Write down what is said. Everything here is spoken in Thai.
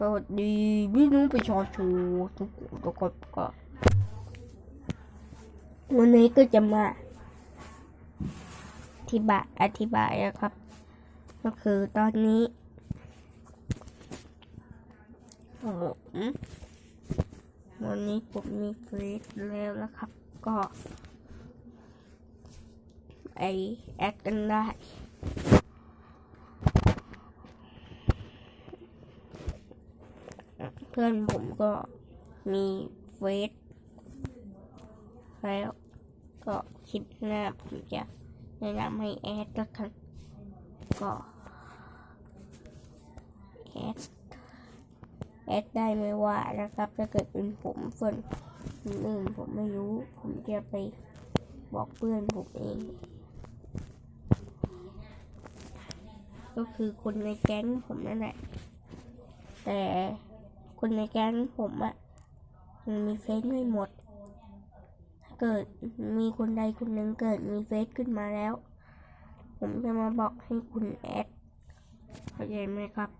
สวัสดีพี่น้องประชาชนทุกคนทุกคนก็วันนี้ก็จะมาอธิบายอธิบายนะครับ ก็คือตอนนี้ผมวันนี้ผมมีเฟซแล้วนะครับ ก็ไอแอดกันได้ พื่อนผมก็มีเฟซแล้วก็คลิปหน้าผมจะแนะนำให้แอดละกันก็แอดแอดได้ไม่ว่านะครับถ้าเกิดเป็นผมส่วนคนอื่นผมไม่รู้ ผมจะไปบอกเพื่อนผมเอง ก็คือคนในแก๊งผมนั่นแหละแต่ คนในแก๊งผมอะมันมีเฟซไม่หมด ถ้าเกิดมีคนใดคนหนึ่งเกิดมีเฟซขึ้นมาแล้ว ผมจะมาบอกให้คุณแอดเข้าใจไหมครับ